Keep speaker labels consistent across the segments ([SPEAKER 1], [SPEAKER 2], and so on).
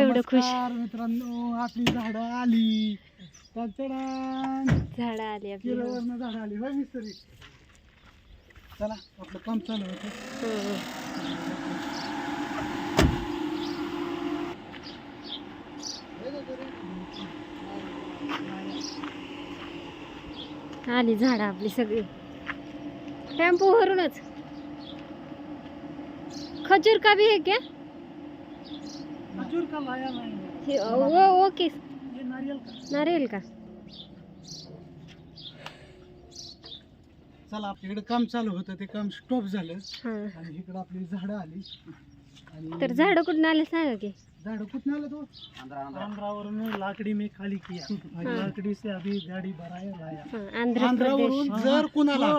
[SPEAKER 1] एवढं खुश.
[SPEAKER 2] नमस्कार मित्रांनो आपली झाडं आली.
[SPEAKER 1] झाड आली आपली
[SPEAKER 2] किलोवरनं झाडं आली. होय मिस्त्री? चला आपलं काम चालू होतं.
[SPEAKER 1] आली झाड आपली सगळी. टेम्पो वरूनच. खजूर का भी है क्या?
[SPEAKER 2] खजूर का लाया नाही
[SPEAKER 1] हे- वो ओके
[SPEAKER 2] हे नारियल का
[SPEAKER 1] नारियल का
[SPEAKER 2] चला आपल्याकडे काम चालू होतं ते काम स्टॉप झालं.
[SPEAKER 1] हा.
[SPEAKER 2] आणि इकडं आपली झाडं आली. आणि
[SPEAKER 1] तर झाड कुठून आले सांगा की?
[SPEAKER 2] झाडं कुठं आलं तो? आंध्रावरून लाकडी में खाली किया. लाकडी से अभी गाडी भराया लाया.
[SPEAKER 1] हा, आंध्र
[SPEAKER 2] आंध्रावरून जर कुणाला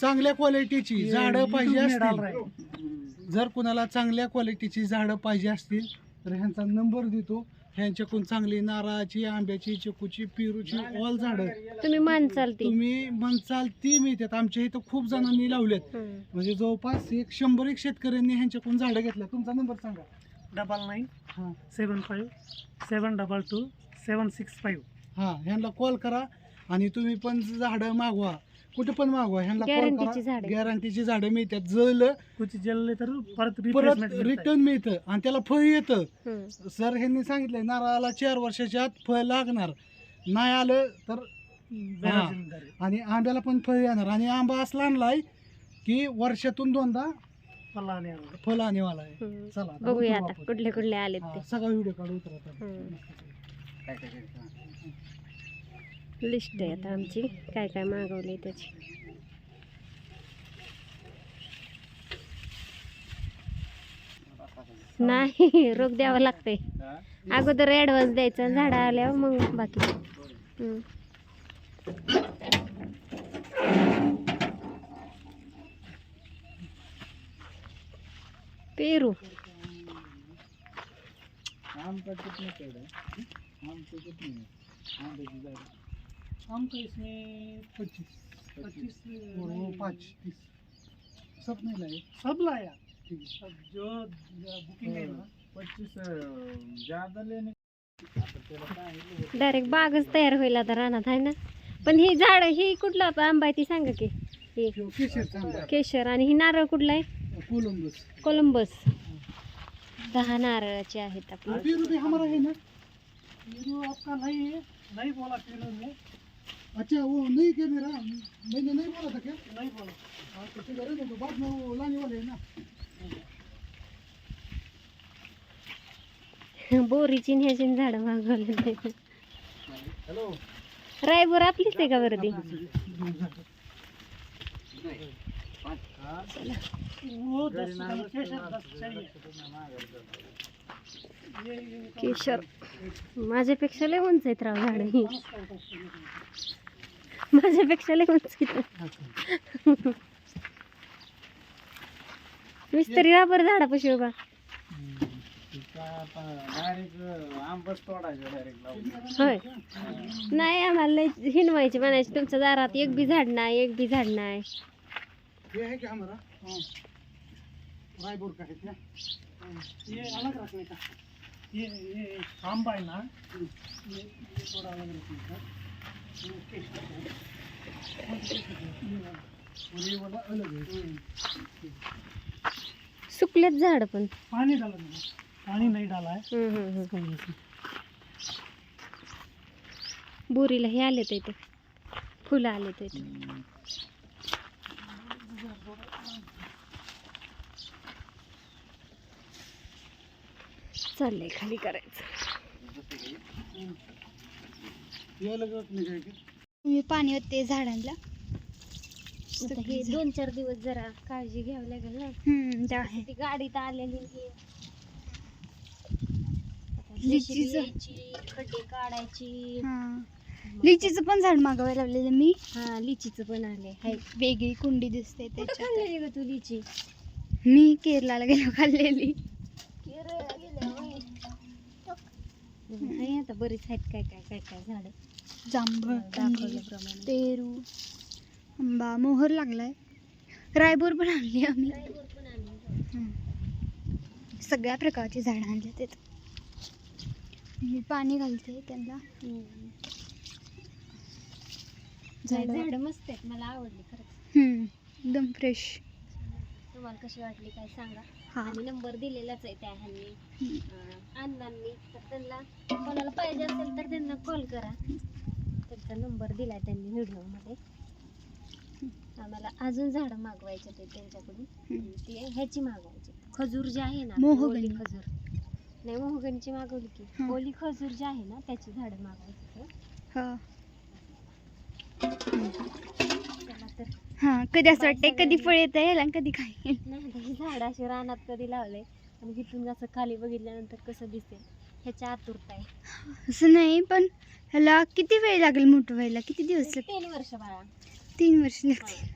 [SPEAKER 2] चांगल्या क्वालिटीची झाडं पाहिजे असतील जर कुणाला चांगल्या क्वालिटीची झाडं पाहिजे असतील तर ह्यांचा नंबर देतो. ह्यांच्याकडून चांगली नारळाची आंब्याची चिकूची पेरूची ऑल झाडं.
[SPEAKER 1] तुम्ही मान चालती
[SPEAKER 2] तुम्ही म्हणसाल ती मिळतात. आमच्या इथं खूप जणांनी लावलेत. म्हणजे जवळपास एक शंभर एक शेतकऱ्यांनी ह्यांच्याकडून झाडं घेतलं तुमचा नंबर सांगा.
[SPEAKER 3] डबल नाईन
[SPEAKER 2] हां.
[SPEAKER 3] Seven five seven double two seven six five.
[SPEAKER 2] हां ह्यांना कॉल करा आणि तुम्ही पण झाडं मागवा. कुठे पण मागवा ह्यांना कॉल
[SPEAKER 1] Guarantee ची
[SPEAKER 2] करा
[SPEAKER 1] झाडं.
[SPEAKER 2] गॅरंटीची झाडं मिळतात. जळलं
[SPEAKER 3] कुछ जलले तर परत
[SPEAKER 2] परत
[SPEAKER 3] रिप्लेसमेंट
[SPEAKER 2] रिटर्न मिळतं आणि त्याला फळ येतं.
[SPEAKER 1] हम्म.
[SPEAKER 2] सर ह्यांनी सांगितलंय नारळाला चार वर्षाच्या आत फळ लागणार. नाही आलं तर आणि आंब्याला पण फळ येणार. आणि आंबा असला आणलाय की वर्षातून दोनदा फळ आणेवाला आहे
[SPEAKER 1] हम्म.
[SPEAKER 2] चला आता
[SPEAKER 1] बघूया
[SPEAKER 2] उतरू
[SPEAKER 1] आता
[SPEAKER 2] आपण.
[SPEAKER 1] कुठले कुठले आलेत
[SPEAKER 2] हा,
[SPEAKER 1] ते
[SPEAKER 2] सगळा व्हिडिओ काढू उतरत
[SPEAKER 1] हम्म. लिस्ट आहे आता आमची. काय काय मागवली त्याची. नाही रोग द्यावं लागतंय. अगोदर ॲडव्हान्स द्यायचा झाडं आल्यावर मग बाकी. पेरू.
[SPEAKER 2] आम तो इसमें पच्चीस. पच्चीस और वो पाँच तीस. सब नहीं लाए?
[SPEAKER 3] सब लाया.
[SPEAKER 2] ठीक है.
[SPEAKER 3] अब जो बुकिंग है. ना.
[SPEAKER 2] पच्चीस ज़्यादा लेने
[SPEAKER 1] डायरेक्ट बागच तयार होईल आता रानात आहे ना? पण ही झाड ही कुठला आंबा आहे ती सांगा की. ही
[SPEAKER 2] केशर
[SPEAKER 1] आणि ही नारळ कुठला आहे?
[SPEAKER 2] कोलंबस.
[SPEAKER 1] कोलंबस. दहा नारळाचे आहेत आपले.
[SPEAKER 2] है
[SPEAKER 3] आपका नहीं है नहीं बोला
[SPEAKER 2] अच्छा वो नहीं क्या मेरा मैंने नहीं बोला था क्या?
[SPEAKER 3] नहीं बोला।
[SPEAKER 2] हाँ तो ठीक है दो बाद में वो लाने वाले हैं ना।
[SPEAKER 1] बोरीची आणि ह्याची झाडं मागवले
[SPEAKER 2] हेलो.
[SPEAKER 1] रायबोर आपलीच आहे का वरती
[SPEAKER 3] वो दस केशर दस चाहिए ये ये
[SPEAKER 1] केशर. माझ्यापेक्षा लय उंच आहेत राव झाड ही. माझ्यापेक्षा लय उंच मिस्त्री राबर झाडापाशी उभा. होय. नाही आम्हाला लय हिनवायचे म्हणायची तुमच्या दारात एक बी झाड नाही एक बी झाड नाही.
[SPEAKER 2] ये
[SPEAKER 3] ये ये ये आंबा है ना. ये ये थोड़ा अलग
[SPEAKER 1] सुकलेत झाड पण.
[SPEAKER 3] मैंने पानी नहीं डाला है
[SPEAKER 1] हम्म, हम्म, हम्म.
[SPEAKER 3] इसकी वजह से
[SPEAKER 1] बोरीला हे आले इथे. फुलं आले इथे. चाललंय खाली करायचं
[SPEAKER 2] ये अलग रखने का है क्या
[SPEAKER 4] मी पाणी होते झाडांना
[SPEAKER 1] आता हे दोन चार दिवस जरा काळजी घ्यावी लागेल ना.
[SPEAKER 4] हम्म, ते आहे.
[SPEAKER 1] ती गाडीत आलेली ही आता
[SPEAKER 4] लिचीचं.
[SPEAKER 1] JCB यायची, खड्डे काढायची.
[SPEAKER 4] हा. लिचीचं पण झाड मागवायला लावलेलं मी.
[SPEAKER 1] हा लिचीचं पण आले हाय.
[SPEAKER 4] वेगळी कुंडी दिसते
[SPEAKER 1] कुठं
[SPEAKER 4] त्याच्यात.
[SPEAKER 1] खाल्लेली ग तू लिची?
[SPEAKER 4] मी केरलाला गेलो खाल्लेली.
[SPEAKER 1] हाय आता बरीच आहेत काय काय काय काय झाड.
[SPEAKER 4] जांभळ
[SPEAKER 1] दाखवल्याप्रमाणे
[SPEAKER 4] पेरू आंबा मोहर लागलाय. रायबोर पण आणली आम्ही. सगळ्या प्रकारची झाडं आणली तिथं मी पाणी घालते त्यांना. झाडं.
[SPEAKER 1] मस्त आहेत मला आवडली खरंच.
[SPEAKER 4] हम्म, एकदम फ्रेश
[SPEAKER 1] तुम्हाला कशी वाटली काय सांगा. आणि नंबर दिलेलाच आहे त्या ह्यांनी. अण्णांनी. तर त्यांना कोणाला पाहिजे असेल तर त्यांना कॉल करा. त्यांचा नंबर दिलाय त्यांनी व्हिडिओमध्ये. आम्हाला अजून झाडं मागवायचे ते त्यांच्याकडून. ते ह्याची मागवायची खजूर जे आहे ना
[SPEAKER 4] मोहगनी.
[SPEAKER 1] ओली खजूर. नाही मोहगनची मागवली की. ओली खजूर जे आहे ना त्याची झाडं मागवायची ते.
[SPEAKER 4] हा.
[SPEAKER 1] चला तर.
[SPEAKER 4] हा कधी असं वाटतंय? कधी. फळ येतं यायला आणि कधी काय
[SPEAKER 1] नाही झाड अशी रानात कधी लावले आणि तिथून असं खाली बघितल्यानंतर कसं दिसेल ह्याच्या आतुरता आहे.
[SPEAKER 4] असं नाही पण ह्याला किती वेळ लागेल मोठं व्हायला? किती दिवस लागतील?
[SPEAKER 1] तीन वर्ष बाळा.
[SPEAKER 4] तीन वर्ष लागतील.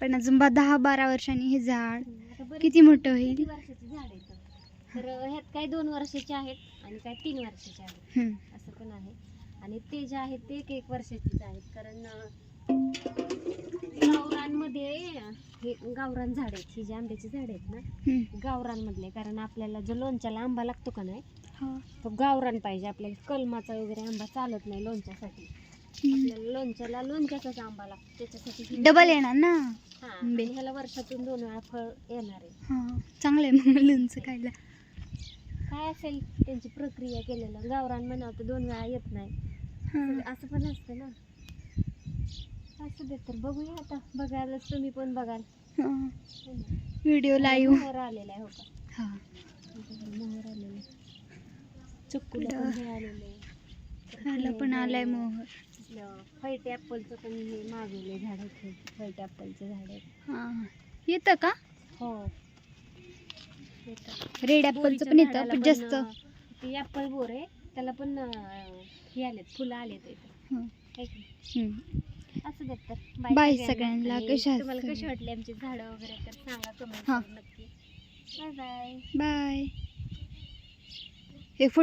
[SPEAKER 4] पण अजून बा दहा बारा वर्षांनी हे झाड
[SPEAKER 1] आता बरेच
[SPEAKER 4] किती मोठं होईल?
[SPEAKER 1] किती वर्षाची झाड आहेत? तर ह्यात काही दोन वर्षाचे आहेत आणि काही तीन वर्षाचे आहेत?
[SPEAKER 4] हम्म.
[SPEAKER 1] असं पण आहे. आणि ते जे आहेत ते एक एक वर्षाचेच आहेत. कारण अं, गावरानमध्ये हे गावरान झाड आहेत ही जी आंब्याची झाड आहेत ना. गावरानमधले कारण आपल्याला जो लोणच्याला आंबा लागतो का नाही. तो गावरान पाहिजे आपल्याला. कलमाचा वगैरे आंबा चालत नाही लोणच्यासाठी. आपल्याला लोणच्याला लोणच्याचाच आंबा लागतो त्याच्यासाठी
[SPEAKER 4] डबल येणार ना?
[SPEAKER 1] ह्याला वर्षातून दोन वेळा फळ येणार आहे.
[SPEAKER 4] हा चांगलं आहे मग लोणचं खायला.
[SPEAKER 1] काय असेल त्यांची प्रक्रिया केलेलं? गावरान म्हणावं तर दोन वेळा येत नाही. असं पण असतं ना. असं दे तर बघूया आता. बघायलाच तुम्ही पण बघाल.
[SPEAKER 4] हा. व्हिडिओ लाईव्ह
[SPEAKER 1] मोहर आलेला आहे हो का?
[SPEAKER 4] हा.
[SPEAKER 1] मोहर आलेले चक्कूला पण हे आलेले
[SPEAKER 4] ह्याला पण आलाय मोहर.
[SPEAKER 1] व्हाईट ॲपलचं पण हे मागवले झाड व्हाईट ॲपलचे झाड आहेत
[SPEAKER 4] हा येतं का?
[SPEAKER 1] हो. येतं.
[SPEAKER 4] रेड ॲपलचं
[SPEAKER 1] बोरीच्या
[SPEAKER 4] पण येतं
[SPEAKER 1] झाडाला
[SPEAKER 4] पण जास्त
[SPEAKER 1] अं, ते ॲपल बोर आहे. त्याला पण अं, हे आलेत फुलं आलेत इथं.
[SPEAKER 4] हं.
[SPEAKER 1] है की नाही?
[SPEAKER 4] हम्म.
[SPEAKER 1] असं देत तर
[SPEAKER 4] Bye सगळ्यांना. कशा
[SPEAKER 1] तुम्हाला कशी? वाटली आमची झाडं वगैरे तर सांगा कमेंट. नक्की बाय बाय
[SPEAKER 4] बाय हे फोटो